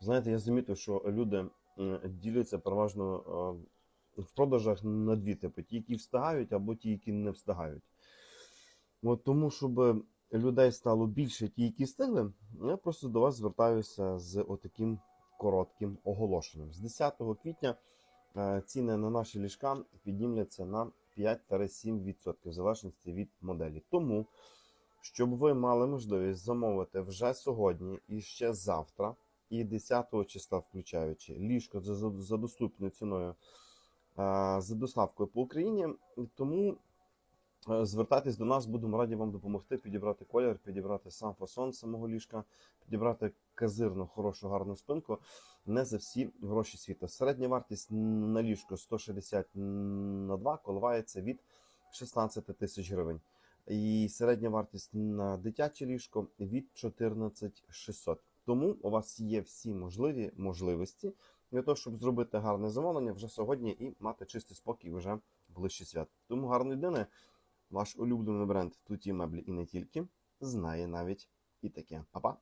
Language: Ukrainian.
Знаєте, я замітив, що люди діляться переважно е, в продажах на дві типи: ті, які встигають, або ті, які не встигають. От тому, щоб людей стало більше, ті, які встигли, я просто до вас звертаюся з отаким коротким оголошенням. З 10 квітня е, ціни на наші ліжка піднімляться на 5-7% в залежності від моделі. Тому, щоб ви мали можливість замовити вже сьогодні і ще завтра, і 10 числа включаючи ліжко за, за, доступною ціною за доставкою по Україні. Тому Е, Звертайтесь до нас, будемо раді вам допомогти підібрати колір, підібрати сам фасон самого ліжка, підібрати казирну, хорошу, гарну спинку. Не за всі гроші світу. Середня вартість на ліжко 160 на 2 коливається від 16 тисяч гривень. І середня вартість на дитяче ліжко від 14 600. Тому у вас є всі можливі можливості для того, щоб зробити гарне замовлення вже сьогодні і мати чистий спокій вже ближче свят. Тому гарної дни. Ваш улюблений бренд Туті меблі і не тільки знає навіть і таке. Па-па!